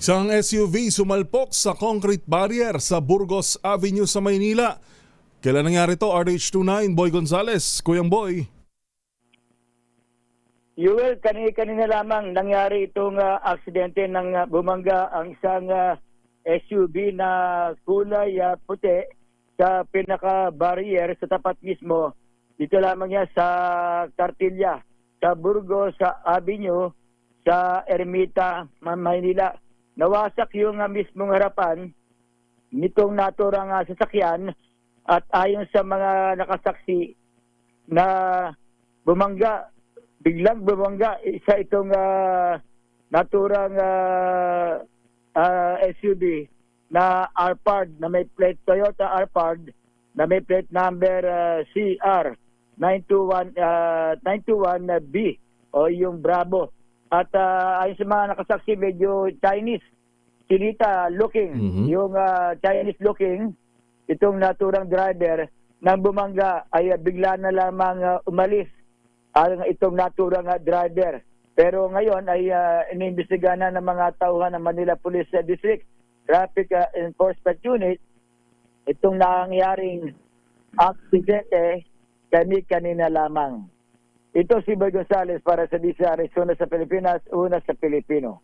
Isang SUV sumalpok sa concrete barrier sa Burgos Avenue sa Maynila. Kailan nangyari to? RH29, Boy Gonzales. Kuyang Boy. Yuel, kani-kanina lamang nangyari itong ah, aksidente ng ah, bumangga ang isang ah, SUV na kulay ah, puti sa pinaka-barrier sa tapat mismo. Dito lamang yan sa Cartilla, sa Burgos, sa Avenue, sa Ermita, Ma- Maynila. Nawasak yung ah, mismong harapan nitong naturang ah, sasakyan at ayon sa mga nakasaksi na bumangga biglang bumangga isa itong ah, naturang ah, ah, SUV na Alphard na may plate Toyota Alphard na may plate number ah, CR 921 ah, 921B o yung Bravo at ah, ayon sa mga nakasaksi medyo Chinese Chinita looking Mhm. yung ah, Chinese looking itong naturang driver nang bumangga ay ah, bigla na lamang ah, umalis ang itong naturang ah, driver. Pero ngayon ay uh, iniimbestigahan na ng mga tauhan ng Manila Police ah, District Traffic ah, Enforcement Unit itong nangyaring aksidente kani kanina lamang. Ito si Boy Gonzales para sa DCRS, una sa Pilipinas, una sa Pilipino.